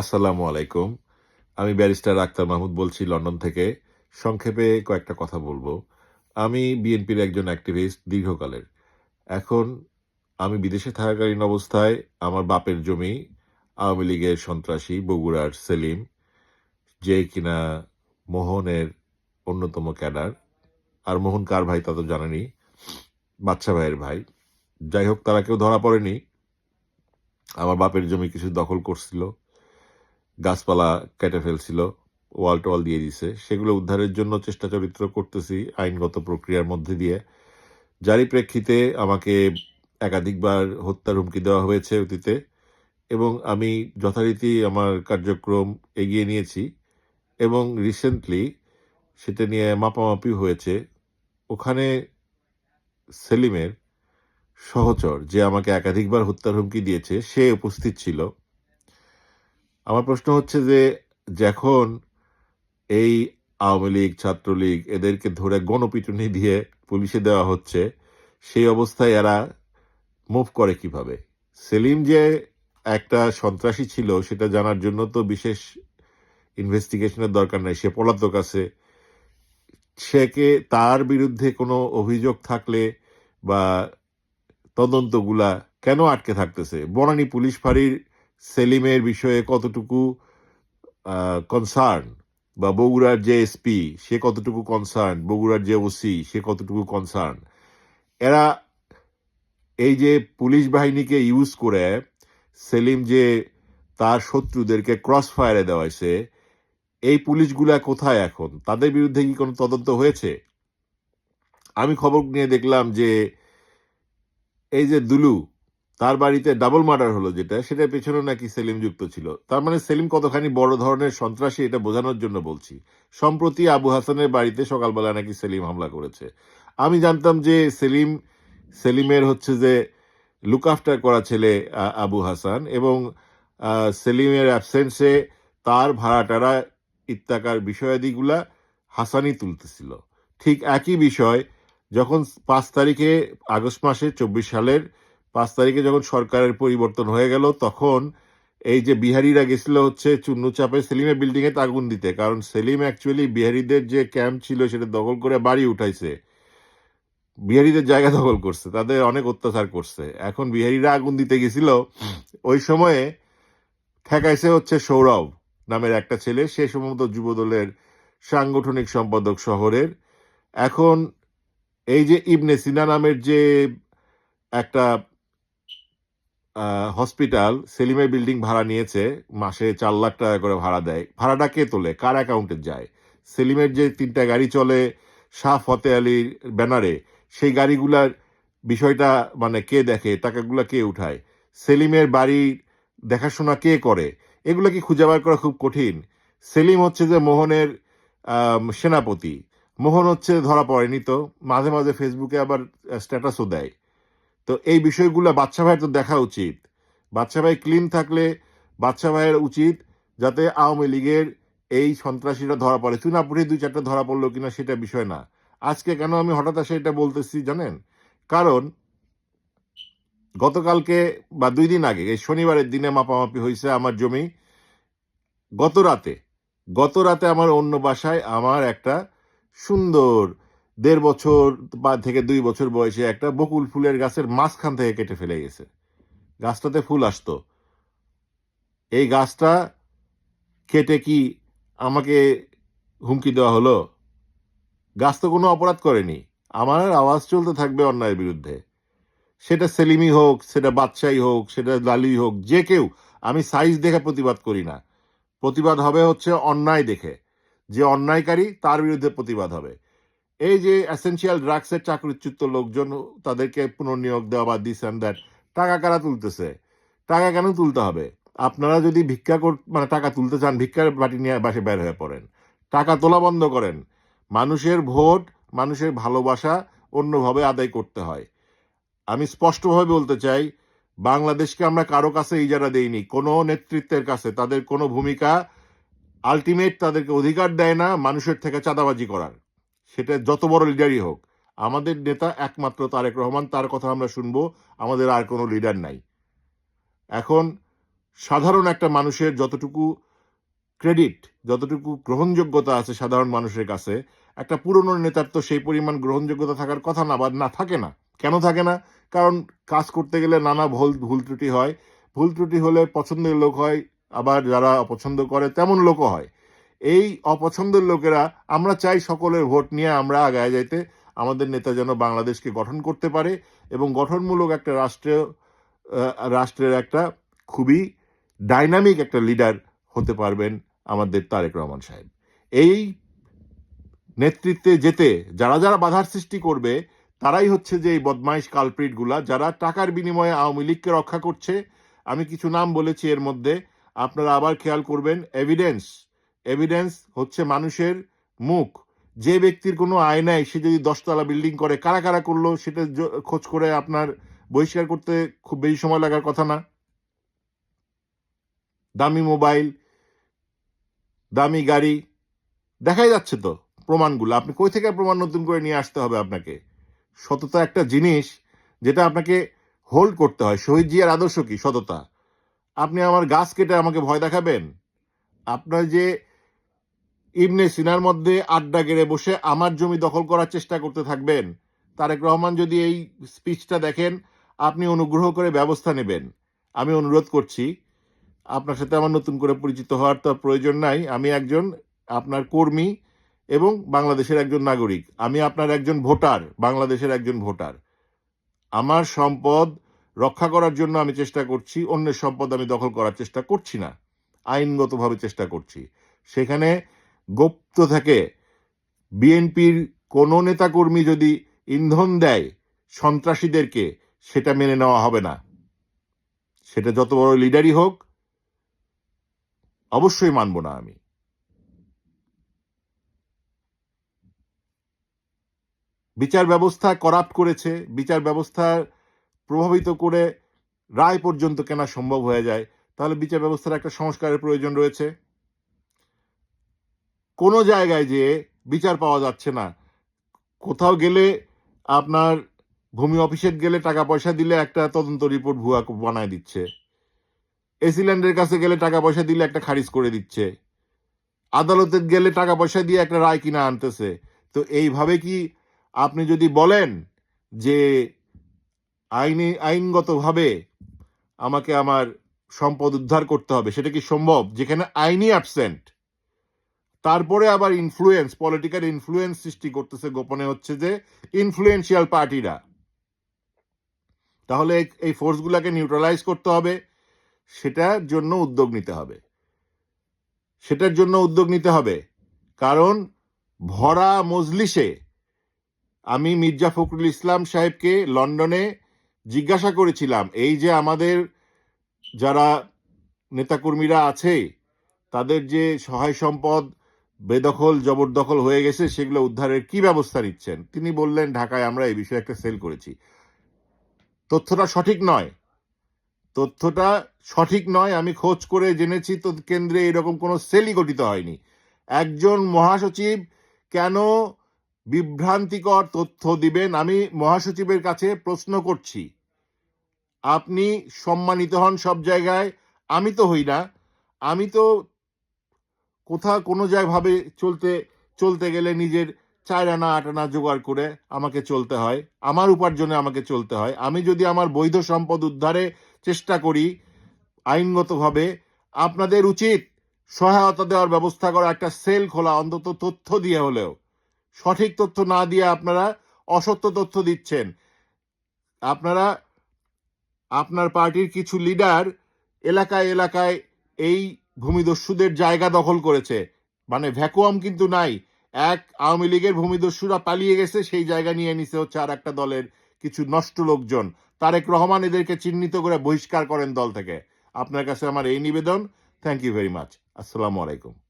আসসালামু আলাইকুম। আমি ব্যারিস্টার আক্তার মাহমুদ বলছি লন্ডন থেকে। সংক্ষেপে কয়েকটা কথা বলব। আমি বিএনপির একজন অ্যাক্টিভিস্ট দীর্ঘকালের। এখন আমি বিদেশে থাকাকালীন অবস্থায় আমার বাপের জমি আওয়ামী লীগের সন্ত্রাসী বগুড়ার সেলিম, যে কিনা মোহনের অন্যতম ক্যাডার। আর মোহন কার ভাই তা তো জানেনি বাচ্চা ভাইয়ের ভাই। যাই হোক, তারা কেউ ধরা পড়েনি। আমার বাপের জমি কিছু দখল করছিল। গাছপালা কেটে ফেলছিল, ওয়াল টোয়াল দিয়ে দিছে। সেগুলো উদ্ধারের জন্য চেষ্টা চরিত্র করতেছি আইনগত প্রক্রিয়ার মধ্যে দিয়ে। যারই প্রেক্ষিতে আমাকে একাধিকবার হত্যার হুমকি দেওয়া হয়েছে অতীতে, এবং আমি যথারীতি আমার কার্যক্রম এগিয়ে নিয়েছি, এবং রিসেন্টলি সেটা নিয়ে মাপামাপি হয়েছে। ওখানে সেলিমের সহচর যে আমাকে একাধিকবার হত্যার হুমকি দিয়েছে, সে উপস্থিত ছিল। আমার প্রশ্ন হচ্ছে যে যখন এই আওয়ামী লীগ, ছাত্রলীগ এদেরকে ধরে গণপিটুনি দিয়ে পুলিশে দেওয়া হচ্ছে, সেই অবস্থায় এরা মুভ করে কীভাবে? সেলিম যে একটা সন্ত্রাসী ছিল, সেটা জানার জন্য তো বিশেষ ইনভেস্টিগেশনের দরকার নাই, সে পলাতক আছে। সেকে তার বিরুদ্ধে কোনো অভিযোগ থাকলে বা তদন্তগুলা কেন আটকে থাকতেছে? বনানী পুলিশ ফাঁড়ির সেলিমের বিষয়ে কতটুকু কনসার্ন বা বগুড়ার যে এসপি সে কতটুকু কনসার্ন বগুড়ার যে ওসি সে কতটুকু কনসার্ন এরা এই যে পুলিশ বাহিনীকে ইউজ করে সেলিম যে তার শত্রুদেরকে ক্রস ফায়ারে দেওয়াইছে, এই পুলিশগুলা কোথায় এখন? তাদের বিরুদ্ধে কি কোনো তদন্ত হয়েছে? আমি খবর নিয়ে দেখলাম যে এই যে দুলু তার বাড়িতে ডাবল মার্ডার হলো যেটা, সেটার পেছনে নাকি সেলিম যুক্ত ছিল। তার মানে সেলিম কতখানি বড় ধরনের সন্ত্রাসী এটা বোঝানোর জন্য বলছি। সম্প্রতি আবু হাসানের বাড়িতে সকালবেলা নাকি সেলিম হামলা করেছে। আমি জানতাম যে সেলিম, সেলিমের হচ্ছে যে লুক আফটার করা ছেলে আবু হাসান এবং সেলিমের অ্যাবসেন্সে তার ভাড়াটারা ইত্যাকার বিষয়াদিগুলা হাসানই তুলতেছিল। ঠিক একই বিষয়, যখন পাঁচ তারিখে আগস্ট মাসে চব্বিশ সালের পাঁচ তারিখে যখন সরকারের পরিবর্তন হয়ে গেল, তখন এই যে বিহারিরা গেছিল হচ্ছে চুন্নু চাপে সেলিমের বিল্ডিং এ আগুন দিতে। কারণ সেলিম অ্যাকচুয়ালি বিহারিদের যে ক্যাম্প ছিল, সেটা দখল করে বাড়ি উঠাইছে। বিহারিদের জায়গা দখল করছে, তাদের অনেক অত্যাচার করছে। এখন বিহারিরা আগুন দিতে গেছিল। ওই সময়ে ঠেকাইছে হচ্ছে সৌরভ নামের একটা ছেলে। সে সম্ভবত যুবদলের সাংগঠনিক সম্পাদক শহরের। এখন এই যে ইবনে সিনা নামের যে একটা হসপিটাল সেলিমের বিল্ডিং ভাড়া নিয়েছে, মাসে চার লাখ টাকা করে ভাড়া দেয়। ভাড়াটা কে তোলে? কার অ্যাকাউন্টে যায়? সেলিমের যে তিনটা গাড়ি চলে, শাহ ফতে আলীর ব্যানারে সেই গাড়িগুলার বিষয়টা মানে কে দেখে? টাকাগুলা কে উঠায়? সেলিমের বাড়ির দেখাশোনা কে করে? এগুলো কি খুঁজে বার করা খুব কঠিন? সেলিম হচ্ছে যে মোহনের সেনাপতি। মোহন হচ্ছে ধরা পড়েনি তো। মাঝে মাঝে ফেসবুকে আবার স্ট্যাটাসও দেয়। তো এই বিষয়গুলো বাচ্চা ভাইয়ের তো দেখা উচিত। বাচ্চা ভাই ক্লিন থাকলে বাচ্চা ভাইয়ের উচিত যাতে আওয়ামী লীগের এই সন্ত্রাসীরা ধরা পড়ে। চুনাপুরে দুই চারটা ধরা পড়ল কিনা সেটা বিষয় না। আজকে কেন আমি হঠাৎ আসে এটা বলতেছি জানেন? কারণ গতকালকে বা দুই দিন আগে, এই শনিবারের দিনে মাপামাপি হয়েছে আমার জমি। গত রাতে গত রাতে আমার অন্য বাসায় আমার একটা সুন্দর দেড় বছর বা থেকে দুই বছর বয়সে একটা বকুল ফুলের গাছের মাঝখান থেকে কেটে ফেলে গেছে। গাছটাতে ফুল আসতো। এই গাছটা কেটে কি আমাকে হুমকি দেওয়া হলো? গাছ তো কোনো অপরাধ করেনি। আমার আওয়াজ চলতে থাকবে অন্যায়ের বিরুদ্ধে। সেটা সেলিমি হোক, সেটা বাদশাহী হোক, সেটা লালি হোক, যে কেউ, আমি সাইজ দেখে প্রতিবাদ করি না। প্রতিবাদ হবে হচ্ছে অন্যায় দেখে। যে অন্যায়কারী, তার বিরুদ্ধে প্রতিবাদ হবে। এই যে এসেনশিয়াল ড্রাগসের চাকরিচ্যুত লোকজন তাদেরকে পুনর্নিয়োগ দেওয়া বা দিস অ্যান্ড দ্যাট টাকা কারা তুলতেছে? টাকা কেন তুলতে হবে? আপনারা যদি ভিক্ষা কর মানে টাকা তুলতে চান, ভিক্ষার বাটি নিয়ে বাসে বের হয়ে পড়েন। টাকা তোলা বন্ধ করেন। মানুষের ভোট, মানুষের ভালোবাসা অন্যভাবে আদায় করতে হয়। আমি স্পষ্টভাবে বলতে চাই, বাংলাদেশকে আমরা কারও কাছে ইজারা দেইনি। কোনো নেতৃত্বের কাছে তাদের কোনো ভূমিকা আলটিমেট তাদেরকে অধিকার দেয় না মানুষের থেকে চাঁদাবাজি করার। সেটা যত বড় লিডারই হোক, আমাদের নেতা একমাত্র তারেক রহমান, তার কথা আমরা শুনব, আমাদের আর কোনো লিডার নাই। এখন সাধারণ একটা মানুষের যতটুকু ক্রেডিট যতটুকু গ্রহণযোগ্যতা আছে সাধারণ মানুষের কাছে, একটা পুরনো নেতার তো সেই পরিমাণ গ্রহণযোগ্যতা থাকার কথা না, বা না থাকে না। কেন থাকে না? কারণ কাজ করতে গেলে নানা ভুল ভুল ত্রুটি হয়। ভুল ত্রুটি হলে পছন্দের লোক হয়, আবার যারা অপছন্দ করে, তেমন লোকও হয়। এই অপছন্দের লোকেরা, আমরা চাই সকলের ভোট নিয়ে আমরা আগায় যাইতে, আমাদের নেতা যেন বাংলাদেশকে গঠন করতে পারে এবং গঠনমূলক একটা রাষ্ট্র রাষ্ট্রের একটা খুবই ডাইনামিক একটা লিডার হতে পারবেন আমাদের তারেক রহমান সাহেব। এই নেতৃত্বে যেতে, যারা যারা বাধার সৃষ্টি করবে, তারাই হচ্ছে যে এই বদমাইশ কালপ্রিটগুলা, যারা টাকার বিনিময়ে আওয়ামী লীগকে রক্ষা করছে। আমি কিছু নাম বলেছি এর মধ্যে, আপনারা আবার খেয়াল করবেন এভিডেন্স এভিডেন্স হচ্ছে মানুষের মুখ। যে ব্যক্তির কোনো আয় নাই, সে যদি দশতলা বিল্ডিং করে, কারা কারা করল, সেটা খোঁজ করে আপনার বহিষ্কার করতে খুব বেশি সময় লাগার কথা না। দামি মোবাইল, দামি গাড়ি, দেখাই যাচ্ছে তো প্রমাণগুলো। আপনি কই থেকে প্রমাণ নতুন করে নিয়ে আসতে হবে আপনাকে? সততা একটা জিনিস যেটা আপনাকে হোল্ড করতে হয়। শহীদ জিয়ার আদর্শ কি সততা? আপনি আমার গাছ কেটে আমাকে ভয় দেখাবেন? আপনার যে ইবনে সিনার মধ্যে আড্ডা গেড়ে বসে আমার জমি দখল করার চেষ্টা করতে থাকবেন। তারেক রহমান যদি এই স্পিচটা দেখেন, আপনি অনুগ্রহ করে ব্যবস্থা নেবেন। আমি অনুরোধ করছি, আপনার সাথে আমার নতুন করে পরিচিত হওয়ার তো প্রয়োজন নাই। আমি একজন আপনার কর্মী এবং বাংলাদেশের একজন নাগরিক। আমি আপনার একজন ভোটার, বাংলাদেশের একজন ভোটার। আমার সম্পদ রক্ষা করার জন্য আমি চেষ্টা করছি, অন্যের সম্পদ আমি দখল করার চেষ্টা করছি না। আইনগতভাবে চেষ্টা করছি। সেখানে গুপ্ত থাকে। বিএনপির কোনো নেতাকর্মী যদি ইন্ধন দেয় সন্ত্রাসীদেরকে, সেটা মেনে নেওয়া হবে না। সেটা যত বড় লিডারই হোক, অবশ্যই মানব না আমি। বিচার ব্যবস্থা করাপ্ট করেছে, বিচার ব্যবস্থা প্রভাবিত করে রায় পর্যন্ত কেনা সম্ভব হয়ে যায়। তাহলে বিচার ব্যবস্থার একটা সংস্কারের প্রয়োজন রয়েছে। কোনো জায়গায় যে বিচার পাওয়া যাচ্ছে না। কোথাও গেলে আপনার ভূমি অফিসে গেলে টাকা পয়সা দিলে একটা তদন্ত রিপোর্ট ভুয়া বানায় দিচ্ছে। এসিল্যান্ডের কাছে গেলে টাকা পয়সা দিলে একটা খারিজ করে দিচ্ছে। আদালতে গেলে টাকা পয়সা দিয়ে একটা রায় কিনা আনতেছে। তো এইভাবে কি আপনি যদি বলেন যে আইনি, আইনগতভাবে আমাকে আমার সম্পদ উদ্ধার করতে হবে, সেটা কি সম্ভব? যেখানে আইনি অ্যাবসেন্ট তারপরে আবার ইনফ্লুয়েন্স পলিটিক্যাল ইনফ্লুয়েন্স সৃষ্টি করতেছে গোপনে হচ্ছে যে ইনফ্লুয়েন্সিয়াল পার্টিরা। তাহলে এই- ফোর্সগুলোকে নিউট্রালাইজ করতে হবে, সেটার জন্য উদ্যোগ নিতে হবে। সেটার জন্য উদ্যোগ নিতে হবে। কারণ ভরা মজলিসে আমি মির্জা ফখরুল ইসলাম সাহেবকে লন্ডনে জিজ্ঞাসা করেছিলাম, এই যে আমাদের যারা নেতাকর্মীরা আছে, তাদের যে সহায় সম্পদ বেদখল, জবরদখল হয়ে গেছে, সেগুলো উদ্ধারের কি ব্যবস্থা নিচ্ছেন? তিনি বললেন, ঢাকায় আমরা এই বিষয়ে একটা সেল করেছি। তথ্যটা সঠিক নয়। তথ্যটা সঠিক নয়, আমি খোঁজ করে জেনেছি, তো কেন্দ্রে এরকম কোনো সেলই গঠিত হয়নি। একজন মহাসচিব কেন বিভ্রান্তিকর তথ্য দিবেন? আমি মহাসচিবের কাছে প্রশ্ন করছি। আপনি সম্মানিত হন সব জায়গায়, আমি তো হই না। আমি তো কোথাও কোনো জায়গাভাবে চলতে চলতে গেলে নিজের চার আনা, আট আনা জোগাড় করে আমাকে চলতে হয়। আমার উপার্জনে আমাকে চলতে হয়। আমি যদি আমার বৈধ সম্পদ উদ্ধারে চেষ্টা করি, আইনগতভাবে আপনাদের উচিত সহায়তা দেওয়ার ব্যবস্থা করা, একটা সেল খোলা, অন্তত তথ্য দিয়ে হলেও। সঠিক তথ্য না দিয়ে আপনারা অসত্য তথ্য দিচ্ছেন। আপনারা, আপনার পার্টির কিছু লিডার এলাকায় এলাকায় এই ভূমিদস্যুদের জায়গা দখল করেছে। মানে ভ্যাকুয়াম কিন্তু নাই। এক আওয়ামী লীগের ভূমিদস্যুরা পালিয়ে গেছে, সেই জায়গা নিয়ে নিছে হচ্ছে আর একটা দলের কিছু নষ্ট লোকজন। তারেক রহমান এদেরকে চিহ্নিত করে বহিষ্কার করেন দল থেকে। আপনার কাছে আমার এই নিবেদন। থ্যাংক ইউ ভেরি মাচ আসসালামু আলাইকুম।